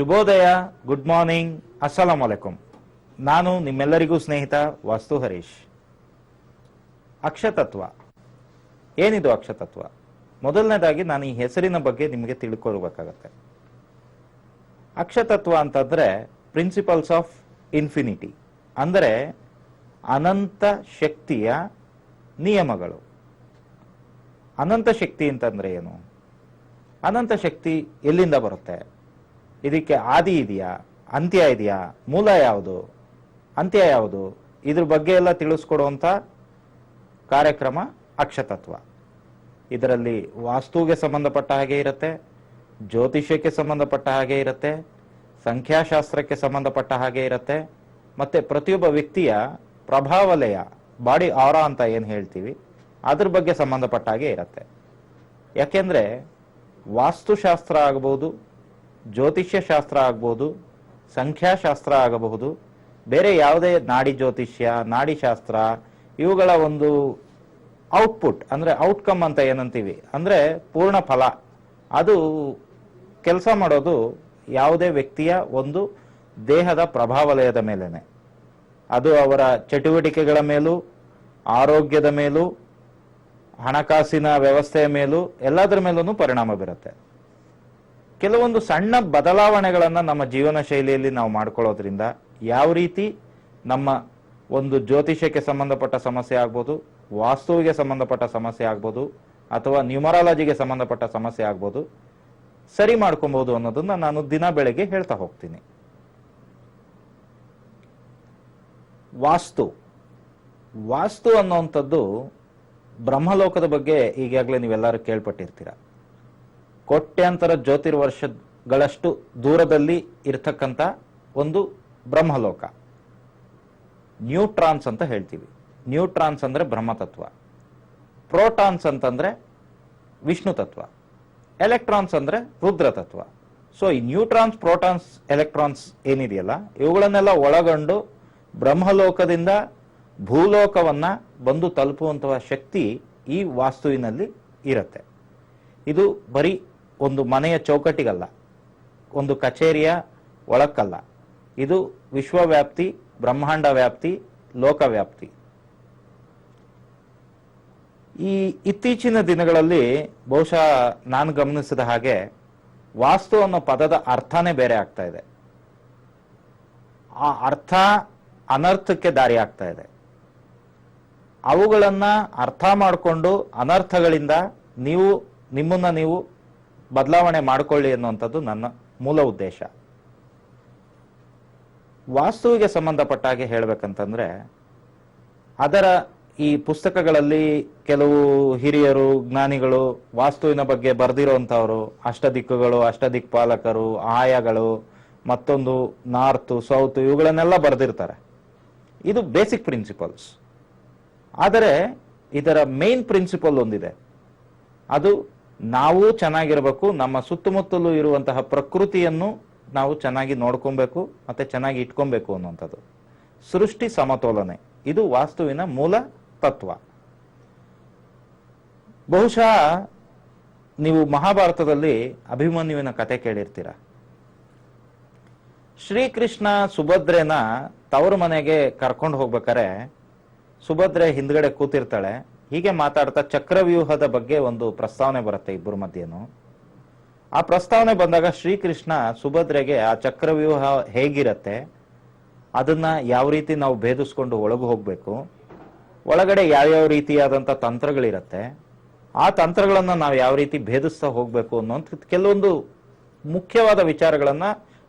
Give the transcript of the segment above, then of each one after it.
ಶುಭೋದಯ, good morning ಅಸ್ಸಲಾಂ ಅಲೈಕುಂ ನಾನು ನಿಮ್ಮೆಲ್ಲರಿಗೂ ಸ್ನೇಹಿತ ವಾಸ್ತು ಹರೀಶ್. ಅಕ್ಷತತ್ವ. ಏನಿದು ಅಕ್ಷತತ್ವ? ಮೊದಲನೇದಾಗಿ ನಾನು ಈ ಹೆಸರಿನ ಬಗ್ಗೆ ನಿಮಗೆ ತಿಳ್ಕೊಳ್ಬೇಕಾಗತ್ತೆ. ಅಕ್ಷತತ್ವ ಅಂತಂದ್ರೆ ಪ್ರಿನ್ಸಿಪಲ್ಸ್ ಆಫ್ ಇನ್ಫಿನಿಟಿ, ಅಂದರೆ ಅನಂತ ಶಕ್ತಿಯ ನಿಯಮಗಳು. ಅನಂತ ಶಕ್ತಿ ಅಂತಂದ್ರೆ ಏನು? ಅನಂತ ಶಕ್ತಿ ಎಲ್ಲಿಂದ ಬರುತ್ತೆ? ಇದಕ್ಕೆ ಆದಿ ಇದೆಯಾ? ಅಂತ್ಯ ಇದೆಯಾ? ಮೂಲ ಯಾವುದು? ಅಂತ್ಯ ಯಾವುದು? ಇದ್ರ ಬಗ್ಗೆ ಎಲ್ಲ ತಿಳಿಸ್ಕೊಡುವಂತ ಕಾರ್ಯಕ್ರಮ ಅಕ್ಷತತ್ವ. ಇದರಲ್ಲಿ ವಾಸ್ತುವಿಗೆ ಸಂಬಂಧಪಟ್ಟ ಹಾಗೆ ಇರುತ್ತೆ, ಜ್ಯೋತಿಷ್ಯಕ್ಕೆ ಸಂಬಂಧಪಟ್ಟ ಹಾಗೆ ಇರುತ್ತೆ, ಸಂಖ್ಯಾಶಾಸ್ತ್ರಕ್ಕೆ ಸಂಬಂಧಪಟ್ಟ ಹಾಗೆ ಇರುತ್ತೆ, ಮತ್ತೆ ಪ್ರತಿಯೊಬ್ಬ ವ್ಯಕ್ತಿಯ ಪ್ರಭಾವಲಯ, ಬಾಡಿ ಆರ ಅಂತ ಏನು ಹೇಳ್ತೀವಿ, ಅದ್ರ ಬಗ್ಗೆ ಸಂಬಂಧಪಟ್ಟ ಹಾಗೆ ಇರುತ್ತೆ. ಯಾಕೆಂದ್ರೆ ವಾಸ್ತುಶಾಸ್ತ್ರ ಆಗಬಹುದು ಜ್ಯೋತಿಷ್ಯ ಶಾಸ್ತ್ರ ಆಗ್ಬೋದು, ಸಂಖ್ಯಾಶಾಸ್ತ್ರ ಆಗಬಹುದು, ಬೇರೆ ಯಾವುದೇ ನಾಡಿ ಜ್ಯೋತಿಷ್ಯ, ನಾಡಿ ಶಾಸ್ತ್ರ, ಇವುಗಳ ಒಂದು ಔಟ್ಪುಟ್ ಅಂದರೆ ಔಟ್ಕಮ್ ಅಂತ ಏನಂತೀವಿ, ಅಂದರೆ ಪೂರ್ಣ ಫಲ. ಅದು ಕೆಲಸ ಮಾಡೋದು ಯಾವುದೇ ವ್ಯಕ್ತಿಯ ಒಂದು ದೇಹದ ಪ್ರಭಾವಲಯದ ಮೇಲೇನೆ. ಅದು ಅವರ ಚಟುವಟಿಕೆಗಳ ಮೇಲೂ, ಆರೋಗ್ಯದ ಮೇಲೂ, ಹಣಕಾಸಿನ ವ್ಯವಸ್ಥೆಯ ಮೇಲೂ, ಎಲ್ಲದರ ಮೇಲೂ ಪರಿಣಾಮ ಬೀರುತ್ತೆ. ಕೆಲವೊಂದು ಸಣ್ಣ ಬದಲಾವಣೆಗಳನ್ನು ನಮ್ಮ ಜೀವನ ಶೈಲಿಯಲ್ಲಿ ನಾವು ಮಾಡ್ಕೊಳ್ಳೋದ್ರಿಂದ ಯಾವ ರೀತಿ ನಮ್ಮ ಒಂದು ಜ್ಯೋತಿಷ್ಯಕ್ಕೆ ಸಂಬಂಧಪಟ್ಟ ಸಮಸ್ಯೆ ಆಗ್ಬೋದು, ವಾಸ್ತುವಿಗೆ ಸಂಬಂಧಪಟ್ಟ ಸಮಸ್ಯೆ ಆಗ್ಬೋದು, ಅಥವಾ ನ್ಯೂಮರಾಲಜಿಗೆ ಸಂಬಂಧಪಟ್ಟ ಸಮಸ್ಯೆ ಆಗ್ಬೋದು, ಸರಿ ಮಾಡ್ಕೊಬಹುದು ಅನ್ನೋದನ್ನ ನಾನು ದಿನ ಬೆಳಗ್ಗೆ ಹೇಳ್ತಾ ಹೋಗ್ತೀನಿ. ವಾಸ್ತು. ವಾಸ್ತು ಅನ್ನುವಂಥದ್ದು ಬ್ರಹ್ಮಲೋಕದ ಬಗ್ಗೆ ಈಗಾಗಲೇ ನೀವೆಲ್ಲರೂ ಕೇಳ್ಪಟ್ಟಿರ್ತೀರ. ಕೋಟ್ಯಾಂತರ ಜ್ಯೋತಿರ್ವರ್ಷಗಳಷ್ಟು ದೂರದಲ್ಲಿ ಇರತಕ್ಕಂಥ ಒಂದು ಬ್ರಹ್ಮಲೋಕ. ನ್ಯೂಟ್ರಾನ್ಸ್ ಅಂತ ಹೇಳ್ತೀವಿ. ನ್ಯೂಟ್ರಾನ್ಸ್ ಅಂದರೆ ಬ್ರಹ್ಮತತ್ವ. ಪ್ರೋಟಾನ್ಸ್ ಅಂತಂದರೆ ವಿಷ್ಣು ತತ್ವ. ಎಲೆಕ್ಟ್ರಾನ್ಸ್ ಅಂದರೆ ರುದ್ರ ತತ್ವ. ಸೊ ಈ ನ್ಯೂಟ್ರಾನ್ಸ್, ಪ್ರೋಟಾನ್ಸ್, ಎಲೆಕ್ಟ್ರಾನ್ಸ್ ಏನಿದೆಯಲ್ಲ, ಇವುಗಳನ್ನೆಲ್ಲ ಒಳಗೊಂಡು ಬ್ರಹ್ಮಲೋಕದಿಂದ ಭೂಲೋಕವನ್ನ ಬಂದು ತಲುಪುವಂತಹ ಶಕ್ತಿ ಈ ವಾಸ್ತುವಿನಲ್ಲಿ ಇರುತ್ತೆ. ಇದು ಬರೀ ಒಂದು ಮನೆಯ ಚೌಕಟ್ಟಿಗಲ್ಲ, ಒಂದು ಕಚೇರಿಯ ಒಳಕ್ಕಲ್ಲ. ಇದು ವಿಶ್ವವ್ಯಾಪ್ತಿ, ಬ್ರಹ್ಮಾಂಡ ವ್ಯಾಪ್ತಿ, ಲೋಕವ್ಯಾಪ್ತಿ. ಈ ಇತ್ತೀಚಿನ ದಿನಗಳಲ್ಲಿ ಬಹುಶಃ ನಾನು ಗಮನಿಸಿದ ಹಾಗೆ ವಾಸ್ತು ಅನ್ನೋ ಪದದ ಅರ್ಥನೇ ಬೇರೆ ಆಗ್ತಾ ಇದೆ. ಆ ಅರ್ಥ ಅನರ್ಥಕ್ಕೆ ದಾರಿ ಆಗ್ತಾ ಇದೆ. ಅವುಗಳನ್ನ ಅರ್ಥ ಮಾಡಿಕೊಂಡು ಅನರ್ಥಗಳಿಂದ ನೀವು ನಿಮ್ಮನ್ನ ನೀವು ಬದಲಾವಣೆ ಮಾಡಿಕೊಳ್ಳಿ ಅನ್ನುವಂಥದ್ದು ನನ್ನ ಮೂಲ ಉದ್ದೇಶ. ವಾಸ್ತುವಿಗೆ ಸಂಬಂಧಪಟ್ಟ ಹಾಗೆ ಹೇಳ್ಬೇಕಂತಂದ್ರೆ, ಅದರ ಈ ಪುಸ್ತಕಗಳಲ್ಲಿ ಕೆಲವು ಹಿರಿಯರು, ಜ್ಞಾನಿಗಳು ವಾಸ್ತುವಿನ ಬಗ್ಗೆ ಬರೆದಿರುವಂತವರು ಅಷ್ಟದಿಕ್ಕುಗಳು, ಅಷ್ಟದಿಕ್ಪಾಲಕರು, ಆಯಗಳು, ಮತ್ತೊಂದು ನಾರ್ತ್, ಸೌತ್ ಇವುಗಳನ್ನೆಲ್ಲ ಬರೆದಿರ್ತಾರೆ. ಇದು ಬೇಸಿಕ್ ಪ್ರಿನ್ಸಿಪಲ್ಸ್. ಆದರೆ ಇದರ ಮೇನ್ ಪ್ರಿನ್ಸಿಪಲ್ ಒಂದಿದೆ. ಅದು ನಾವು ಚೆನ್ನಾಗಿರಬೇಕು, ನಮ್ಮ ಸುತ್ತಮುತ್ತಲೂ ಇರುವಂತಹ ಪ್ರಕೃತಿಯನ್ನು ನಾವು ಚೆನ್ನಾಗಿ ನೋಡ್ಕೊಬೇಕು, ಮತ್ತೆ ಚೆನ್ನಾಗಿ ಇಟ್ಕೊಬೇಕು ಅನ್ನುವಂಥದ್ದು. ಸೃಷ್ಟಿ ಸಮತೋಲನೆ. ಇದು ವಾಸ್ತುವಿನ ಮೂಲ ತತ್ವ. ಬಹುಶಃ ನೀವು ಮಹಾಭಾರತದಲ್ಲಿ ಅಭಿಮನ್ಯುವಿನ ಕತೆ ಕೇಳಿರ್ತೀರ. ಶ್ರೀಕೃಷ್ಣ ಸುಭದ್ರೆನ ತವರು ಮನೆಗೆ ಕರ್ಕೊಂಡು ಹೋಗ್ಬೇಕಾರೆ ಸುಭದ್ರೆ ಹಿಂದ್ಗಡೆ ಕೂತಿರ್ತಾಳೆ. ಹೀಗೆ ಮಾತಾಡ್ತಾ ಚಕ್ರವ್ಯೂಹದ ಬಗ್ಗೆ ಒಂದು ಪ್ರಸ್ತಾವನೆ ಬರುತ್ತೆ ಇಬ್ಬರ ಮಧ್ಯೆನು. ಆ ಪ್ರಸ್ತಾವನೆ ಬಂದಾಗ ಶ್ರೀಕೃಷ್ಣ ಸುಭದ್ರೆಗೆ ಆ ಚಕ್ರವ್ಯೂಹ ಹೇಗಿರತ್ತೆ? ಅದನ್ನ ಯಾವ ರೀತಿ ನಾವು ಭೇದಿಸ್ಕೊಂಡು ಒಳಗೆ ಹೋಗ್ಬೇಕು? ಒಳಗಡೆ ಯಾವ್ಯಾವ ರೀತಿಯಾದಂತ ತಂತ್ರಗಳಿರತ್ತೆ? ಆ ತಂತ್ರಗಳನ್ನ ನಾವು ಯಾವ ರೀತಿ ಭೇದಿಸ್ತಾ ಹೋಗ್ಬೇಕು ಅನ್ನೋಂಥ ಕೆಲವೊಂದು ಮುಖ್ಯವಾದ ವಿಚಾರಗಳನ್ನ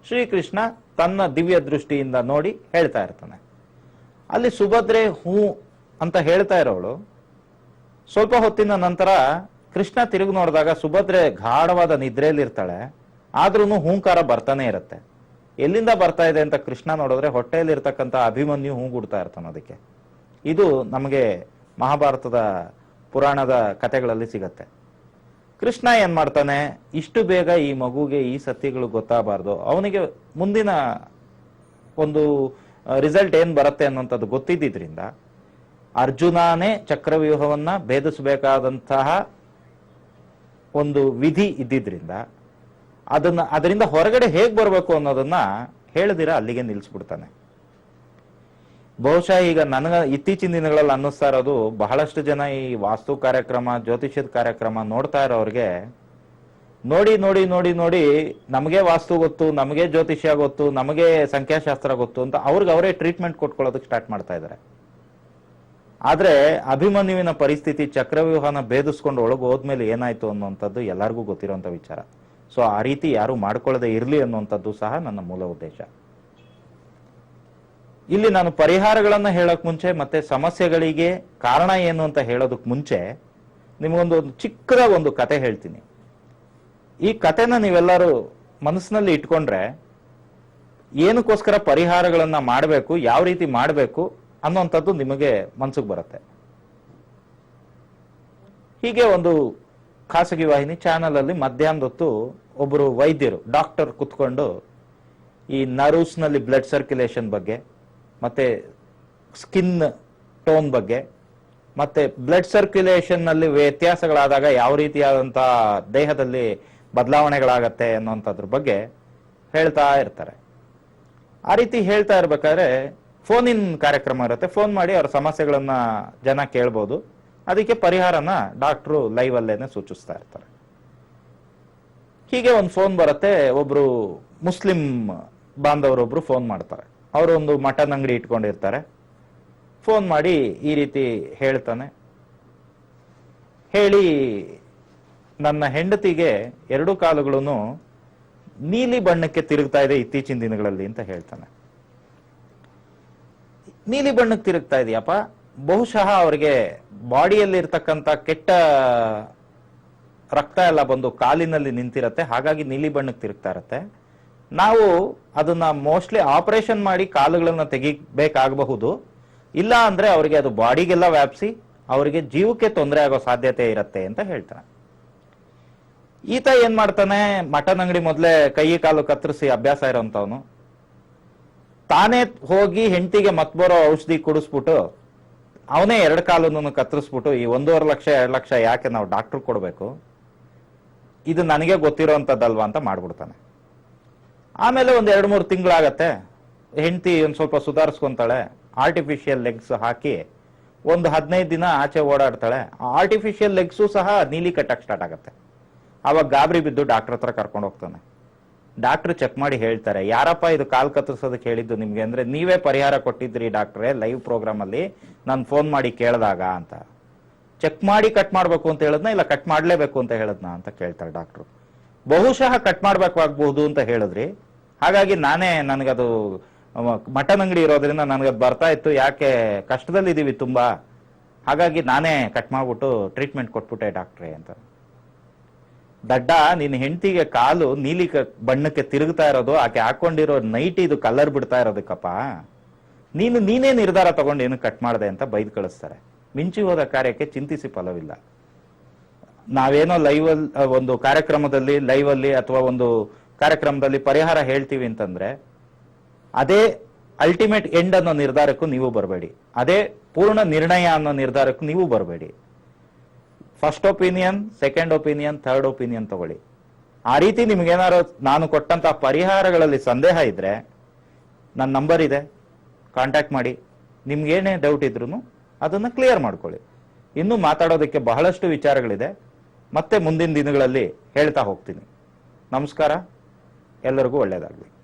ಶ್ರೀಕೃಷ್ಣ ತನ್ನ ದಿವ್ಯ ದೃಷ್ಟಿಯಿಂದ ನೋಡಿ ಹೇಳ್ತಾ ಇರ್ತಾನೆ. ಅಲ್ಲಿ ಸುಭದ್ರೆ ಹೂ ಅಂತ ಹೇಳ್ತಾ ಇರೋಳು ಸ್ವಲ್ಪ ಹೊತ್ತಿನ ನಂತರ ಕೃಷ್ಣ ತಿರುಗಿ ನೋಡಿದಾಗ ಸುಭದ್ರೆ ಗಾಢವಾದ ನಿದ್ರೆಯಲ್ಲಿ ಇರ್ತಾಳೆ ಆದ್ರೂ ಹೂಂಕಾರ ಬರ್ತಾನೆ ಇರುತ್ತೆ. ಎಲ್ಲಿಂದ ಬರ್ತಾ ಇದೆ ಅಂತ ಕೃಷ್ಣ ನೋಡಿದ್ರೆ ಹೊಟ್ಟೆಯಲ್ಲಿ ಇರ್ತಕ್ಕಂಥ ಅಭಿಮನ್ಯು ಹೂಗುಡ್ತಾ ಇರ್ತಾನೆ ಅದಕ್ಕೆ. ಇದು ನಮಗೆ ಮಹಾಭಾರತದ ಪುರಾಣದ ಕಥೆಗಳಲ್ಲಿ ಸಿಗತ್ತೆ. ಕೃಷ್ಣ ಏನ್ ಮಾಡ್ತಾನೆ? ಇಷ್ಟು ಬೇಗ ಈ ಮಗುಗೆ ಈ ಸತ್ಯಗಳು ಗೊತ್ತಾಗಬಾರ್ದು. ಅವನಿಗೆ ಮುಂದಿನ ಒಂದು ರಿಸಲ್ಟ್ ಏನ್ ಬರುತ್ತೆ ಅನ್ನೋಂಥದ್ದು ಗೊತ್ತಿದ್ದಿದ್ರಿಂದ ಅರ್ಜುನನೇ ಚಕ್ರವ್ಯೂಹವನ್ನ ಭೇದಿಸಬೇಕಾದಂತಹ ಒಂದು ವಿಧಿ ಇದ್ದಿದ್ರಿಂದ ಅದನ್ನ ಅದರಿಂದ ಹೊರಗಡೆ ಹೇಗ್ ಬರಬೇಕು ಅನ್ನೋದನ್ನ ಹೇಳದಿರ ಅಲ್ಲಿಗೆ ನಿಲ್ಲಿಸ್ಬಿಡ್ತಾನೆ ಬಹುಶಃ ಈಗ ನನಗ ಇತ್ತೀಚಿನ ದಿನಗಳಲ್ಲಿ ಅನ್ನಿಸ್ತಾ ಇರೋದು ಬಹಳಷ್ಟು ಜನ ಈ ವಾಸ್ತು ಕಾರ್ಯಕ್ರಮ, ಜ್ಯೋತಿಷ್ಯದ ಕಾರ್ಯಕ್ರಮ ನೋಡ್ತಾ ಇರೋರಿಗೆ ನೋಡಿ ನೋಡಿ ನೋಡಿ ನೋಡಿ ನಮಗೆ ವಾಸ್ತು ಗೊತ್ತು, ನಮಗೆ ಜ್ಯೋತಿಷ್ಯ ಗೊತ್ತು, ನಮಗೆ ಸಂಖ್ಯಾಶಾಸ್ತ್ರ ಗೊತ್ತು ಅಂತ ಅವ್ರಿಗೆ ಅವರೇ ಟ್ರೀಟ್ಮೆಂಟ್ ಕೊಟ್ಕೊಳ್ಳೋದಕ್ಕೆ ಸ್ಟಾರ್ಟ್ ಮಾಡ್ತಾ ಇದ್ದಾರೆ ಆದ್ರೆ ಅಭಿಮನ್ಯುವಿನ ಪರಿಸ್ಥಿತಿ ಚಕ್ರವ್ಯೂಹನ ಭೇದಿಸ್ಕೊಂಡು ಒಳಗೆ ಹೋದ್ಮೇಲೆ ಏನಾಯ್ತು ಅನ್ನುವಂಥದ್ದು ಎಲ್ಲರಿಗೂ ಗೊತ್ತಿರುವಂತ ವಿಚಾರ. ಸೊ ಆ ರೀತಿ ಯಾರು ಮಾಡ್ಕೊಳ್ಳದೆ ಇರಲಿ ಅನ್ನುವಂಥದ್ದು ಸಹ ನನ್ನ ಮೂಲ ಉದ್ದೇಶ. ಇಲ್ಲಿ ನಾನು ಪರಿಹಾರಗಳನ್ನ ಹೇಳಕ್ ಮುಂಚೆ ಮತ್ತೆ ಸಮಸ್ಯೆಗಳಿಗೆ ಕಾರಣ ಏನು ಅಂತ ಹೇಳೋದಕ್ ಮುಂಚೆ ನಿಮಗೊಂದು ಒಂದು ಚಿಕ್ಕದ ಒಂದು ಕತೆ ಹೇಳ್ತೀನಿ. ಈ ಕತೆನ ನೀವೆಲ್ಲರೂ ಮನಸ್ಸಿನಲ್ಲಿ ಇಟ್ಕೊಂಡ್ರೆ ಏನಕ್ಕೋಸ್ಕರ ಪರಿಹಾರಗಳನ್ನ ಮಾಡಬೇಕು, ಯಾವ ರೀತಿ ಮಾಡಬೇಕು ಅನ್ನುವಂಥದ್ದು ನಿಮಗೆ ಮನ್ಸಿಗೆ ಬರುತ್ತೆ. ಹೀಗೆ ಒಂದು ಖಾಸಗಿ ವಾಹಿನಿ ಚಾನಲ್ ಅಲ್ಲಿ ಮಧ್ಯಾಹ್ನದ ಹೊತ್ತು ಒಬ್ಬರು ವೈದ್ಯರು, ಡಾಕ್ಟರ್ ಕುತ್ಕೊಂಡು ಈ ನರ್ವ್ಸ್ನಲ್ಲಿ ಬ್ಲಡ್ ಸರ್ಕ್ಯುಲೇಷನ್ ಬಗ್ಗೆ, ಮತ್ತೆ ಸ್ಕಿನ್ ಟೋನ್ ಬಗ್ಗೆ, ಮತ್ತೆ ಬ್ಲಡ್ ಸರ್ಕ್ಯುಲೇಷನ್ನಲ್ಲಿ ವ್ಯತ್ಯಾಸಗಳಾದಾಗ ಯಾವ ರೀತಿಯಾದಂತಹ ದೇಹದಲ್ಲಿ ಬದಲಾವಣೆಗಳಾಗತ್ತೆ ಅನ್ನೋಂಥದ್ರ ಬಗ್ಗೆ ಹೇಳ್ತಾ ಇರ್ತಾರೆ. ಆ ರೀತಿ ಹೇಳ್ತಾ ಇರ್ಬೇಕಾದ್ರೆ ಫೋನ್ ಇನ್ ಕಾರ್ಯಕ್ರಮ ಇರುತ್ತೆ. ಫೋನ್ ಮಾಡಿ ಅವ್ರ ಸಮಸ್ಯೆಗಳನ್ನ ಜನ ಕೇಳ್ಬೋದು. ಅದಕ್ಕೆ ಪರಿಹಾರನ ಡಾಕ್ಟ್ರು ಲೈವ್ ಅಲ್ಲೇನೆ ಸೂಚಿಸ್ತಾ ಇರ್ತಾರೆ. ಹೀಗೆ ಒಂದು ಫೋನ್ ಬರುತ್ತೆ. ಒಬ್ರು ಮುಸ್ಲಿಂ ಬಾಂಧವರೊಬ್ರು ಫೋನ್ ಮಾಡ್ತಾರೆ. ಅವರು ಒಂದು ಮಟನ್ ಅಂಗಡಿ ಇಟ್ಕೊಂಡಿರ್ತಾರೆ. ಫೋನ್ ಮಾಡಿ ಈ ರೀತಿ ಹೇಳ್ತಾನೆ. ಹೇಳಿ, ನನ್ನ ಹೆಂಡತಿಗೆ ಎರಡು ಕಾಲುಗಳನ್ನು ನೀಲಿ ಬಣ್ಣಕ್ಕೆ ತಿರುಗ್ತಾ ಇದೆ ಇತ್ತೀಚಿನ ದಿನಗಳಲ್ಲಿ ಅಂತ ಹೇಳ್ತಾನೆ. ನೀಲಿ ಬಣ್ಣಕ್ಕೆ ತಿರುಗ್ತಾ ಇದೆಯಪ್ಪ ಬಹುಶಃ ಅವರಿಗೆ ಬಾಡಿಯಲ್ಲಿ ಇರ್ತಕ್ಕಂಥ ಕೆಟ್ಟ ರಕ್ತ ಎಲ್ಲ ಬಂದು ಕಾಲಿನಲ್ಲಿ ನಿಂತಿರತ್ತೆ, ಹಾಗಾಗಿ ನೀಲಿ ಬಣ್ಣಕ್ಕೆ ತಿರುಗ್ತಾ ಇರತ್ತೆ. ನಾವು ಅದನ್ನ ಮೋಸ್ಟ್ಲಿ ಆಪರೇಷನ್ ಮಾಡಿ ಕಾಲುಗಳನ್ನ ತೆಗಿಬೇಕಾಗಬಹುದು. ಇಲ್ಲ ಅಂದ್ರೆ ಅವರಿಗೆ ಅದು ಬಾಡಿಗೆಲ್ಲ ವ್ಯಾಪಿಸಿ, ಅವರಿಗೆ ಜೀವಕ್ಕೆ ತೊಂದರೆ ಆಗೋ ಸಾಧ್ಯತೆ ಇರತ್ತೆ ಅಂತ ಹೇಳ್ತಾನೆ ಈತ ಏನ್ ಮಾಡ್ತಾನೆ? ಮಟನ್ ಅಂಗಡಿ ಮೊದಲೇ ಕೈ ಕಾಲು ಕತ್ತರಿಸಿ ಅಭ್ಯಾಸ ಇರೋಂಥವ್ನು. ತಾನೇ ಹೋಗಿ ಹೆಂಡತಿಗೆ ಬರೋ ಔಷಧಿ ಕುಡಿಸ್ಬಿಟ್ಟು ಅವನೇ ಎರಡು ಕಾಲನ್ನು ಕತ್ತರಿಸ್ಬಿಟ್ಟು ಈ ಒಂದೂವರೆ ಲಕ್ಷ, ಎರಡು ಲಕ್ಷ ಯಾಕೆ ನಾವು ಡಾಕ್ಟರ್ ಕೊಡಬೇಕು? ಇದು ನನಗೆ ಗೊತ್ತಿರೋಂಥದ್ದಲ್ವಾ ಅಂತ ಮಾಡ್ಬಿಡ್ತಾನೆ. ಆಮೇಲೆ ಒಂದು ಎರಡು ಮೂರು ತಿಂಗಳಾಗತ್ತೆ. ಹೆಂಡತಿ ಒಂದು ಸ್ವಲ್ಪ ಸುಧಾರಿಸ್ಕೊಂತಾಳೆ. ಆರ್ಟಿಫಿಷಿಯಲ್ ಲೆಗ್ಸ್ ಹಾಕಿ ಒಂದು ಹದಿನೈದು ದಿನ ಆಚೆ ಓಡಾಡ್ತಾಳೆ. ಆರ್ಟಿಫಿಷಿಯಲ್ ಲೆಗ್ಸು ಸಹ ನೀಲಿ ಕಟ್ಟಕ್ ಸ್ಟಾರ್ಟ್ ಆಗುತ್ತೆ. ಅವಾಗ ಗಾಬರಿ ಬಿದ್ದು ಡಾಕ್ಟರ್ ಹತ್ರ ಕರ್ಕೊಂಡು ಹೋಗ್ತಾನೆ. ಡಾಕ್ಟರ್ ಚೆಕ್ ಮಾಡಿ ಹೇಳ್ತಾರೆ. ಯಾರಪ್ಪ ಇದು ಕಾಲ್ ಕತ್ತರಿಸೋದಕ್ಕೆ ಹೇಳಿದ್ದು ನಿಮ್ಗೆ ಅಂದ್ರೆ ನೀವೇ ಪರಿಹಾರ ಕೊಟ್ಟಿದ್ರಿ ಡಾಕ್ಟ್ರೆ, ಲೈವ್ ಪ್ರೋಗ್ರಾಮ್ ಅಲ್ಲಿ ನಾನು ಫೋನ್ ಮಾಡಿ ಕೇಳಿದಾಗ ಅಂತ. ಚೆಕ್ ಮಾಡಿ ಕಟ್ ಮಾಡ್ಬೇಕು ಅಂತ ಹೇಳದ್ನ ಇಲ್ಲ ಕಟ್ ಮಾಡ್ಲೇಬೇಕು ಅಂತ ಹೇಳದ್ನ ಅಂತ ಕೇಳ್ತಾರೆ ಡಾಕ್ಟ್ರು. ಬಹುಶಃ ಕಟ್ ಮಾಡಬೇಕಾಗಬಹುದು ಅಂತ ಹೇಳಿದ್ರಿ. ಹಾಗಾಗಿ ನಾನೇ ನನಗದು ಮಟನ್ ಅಂಗಡಿ ಇರೋದ್ರಿಂದ ನನಗದು ಬರ್ತಾ ಇತ್ತು. ಯಾಕೆ ಕಷ್ಟದಲ್ಲಿದ್ದೀವಿ ತುಂಬಾ. ಹಾಗಾಗಿ ನಾನೇ ಕಟ್ ಮಾಡ್ಬಿಟ್ಟು ಟ್ರೀಟ್ಮೆಂಟ್ ಕೊಟ್ಬಿಟ್ಟೆ ಡಾಕ್ಟ್ರೆ ಅಂತ. ದಡ್ಡ, ನಿನ್ನ ಹೆಂಡತಿಗೆ ಕಾಲು ನೀಲಿ ಬಣ್ಣಕ್ಕೆ ತಿರುಗ್ತಾ ಇರೋದು, ಆಕೆ ಹಾಕೊಂಡಿರೋ ನೈಟ್ ಇದು ಕಲರ್ ಬಿಡ್ತಾ ಇರೋದಕ್ಕಪ್ಪ. ನೀನು, ನೀನೇ ನಿರ್ಧಾರ ತಗೊಂಡು ಏನು ಕಟ್ ಮಾಡಿದೆ ಅಂತ ಬೈದ್ ಕಳಿಸ್ತಾರೆ. ಮಿಂಚಿ ಹೋದ ಕಾರ್ಯಕ್ಕೆ ಚಿಂತಿಸಿ ಫಲವಿಲ್ಲ. ನಾವೇನೋ ಲೈವ್ ಒಂದು ಕಾರ್ಯಕ್ರಮದಲ್ಲಿ ಲೈವ್ ಅಲ್ಲಿ ಅಥವಾ ಒಂದು ಕಾರ್ಯಕ್ರಮದಲ್ಲಿ ಪರಿಹಾರ ಹೇಳ್ತೀವಿ ಅಂತಂದ್ರೆ, ಅದೇ ಅಲ್ಟಿಮೇಟ್ ಎಂಡ್ ಅನ್ನೋ ನಿರ್ಧಾರಕ್ಕೂ ನೀವು ಬರಬೇಡಿ. ಅದೇ ಪೂರ್ಣ ನಿರ್ಣಯ ಅನ್ನೋ ನಿರ್ಧಾರಕ್ಕೂ ನೀವು ಬರಬೇಡಿ. First opinion second opinion third opinion ತಗೊಳ್ಳಿ. ಆ ರೀತಿ ನಿಮ್ಗೇನಾರು ನಾನು ಕೊಟ್ಟಂತ ಪರಿಹಾರಗಳಲ್ಲಿ ಸಂದೇಹ ಇದ್ರೆ ನನ್ನ ನಂಬರ್ ಇದೆ ಕಾಂಟ್ಯಾಕ್ಟ್ ಮಾಡಿ. ನಿಮ್ಗೇನೇ ಡೌಟ್ ಇದ್ರು ಅದನ್ನು ಕ್ಲಿಯರ್ ಮಾಡ್ಕೊಳ್ಳಿ. ಇನ್ನು ಮಾತಾಡೋದಕ್ಕೆ ಬಹಳಷ್ಟು ವಿಚಾರಗಳಿದೆ. ಮತ್ತೆ ಮುಂದಿನ ದಿನಗಳಲ್ಲಿ ಹೇಳ್ತಾ ಹೋಗ್ತೀನಿ. ನಮಸ್ಕಾರ. ಎಲ್ಲರಿಗೂ ಒಳ್ಳೆಯದಾಗಲಿ